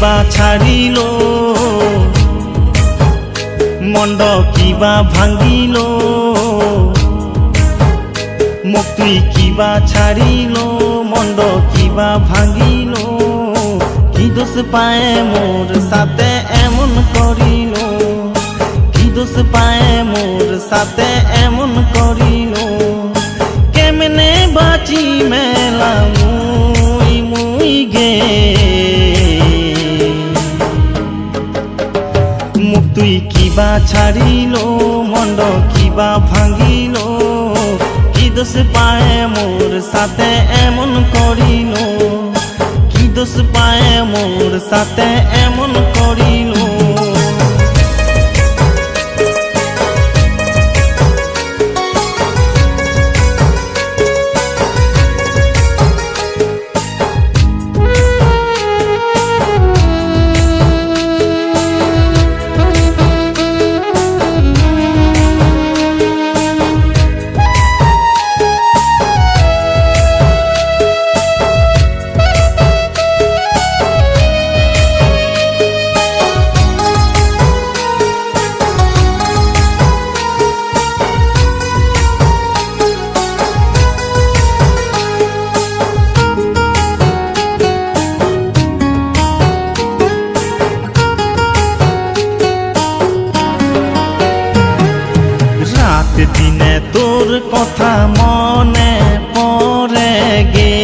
কিবা ছাড়িল। মন্দ কিবা ভাঙিল। মোক তুই কিবা ছাড়িল। মন্দ কিবা ভাঙিল। কি দোষ পায় মোর সাথে এমন করিল? কি দোষ পায় মোর সাথে মুখ তুই কিবা ছাড়িল, মন্ড কিবা ভাঙিল? কি দোষ পায় মোর সাথে এমন করিল? কি দোষ পায় মোর সাথে এমন করিল? তোর কথা মনে পড়ে গে।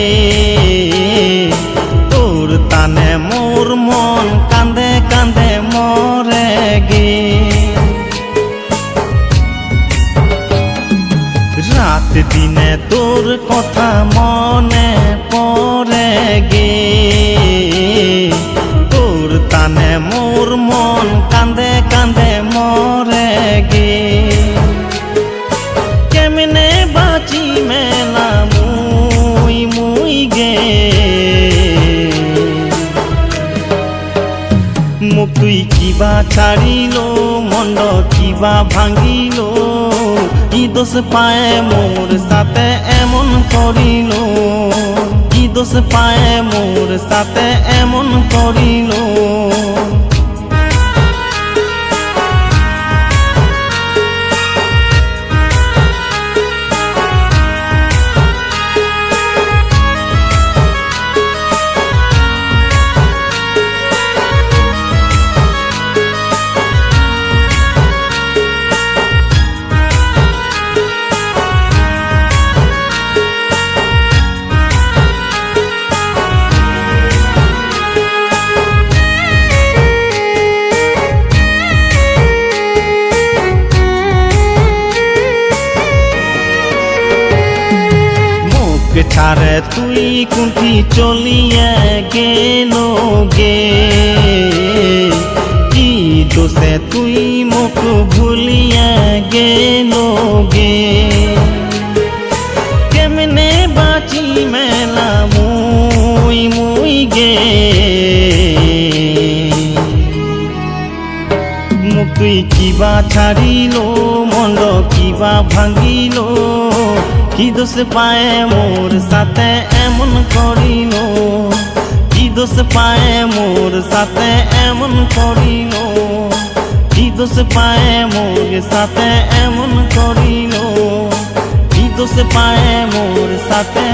তোর তানে মোর মন কান্দে কান্দে মরে গে। রাত দিনে তোর কথা মনে পড়ে গে। তোর তানে মোর মন কান্দে কান্দে মরে ছাড়িল, মন্ড কিবা ভাঙিল। কি দোষ পায়ে মোর সাথে এমন করিল? কি দোষ পায়ে মোর সাথে এমন করিল? মুখ তুই কুঠি চলিয়ে গেল গে? কি দোষে তুই মুখ ভুলিয়ে গেল গে? মুখ তুই কিবা ছাড়িল মন্ড কিবা ভাঙিল। কি দোষ পায় মোর সাথে এমন করিল? কি দোষ পায় মোর সাথে এমন করিল? কি দোষ পায় মোর সাথে এমন করিল? কি দোষ পায় মোর সাথে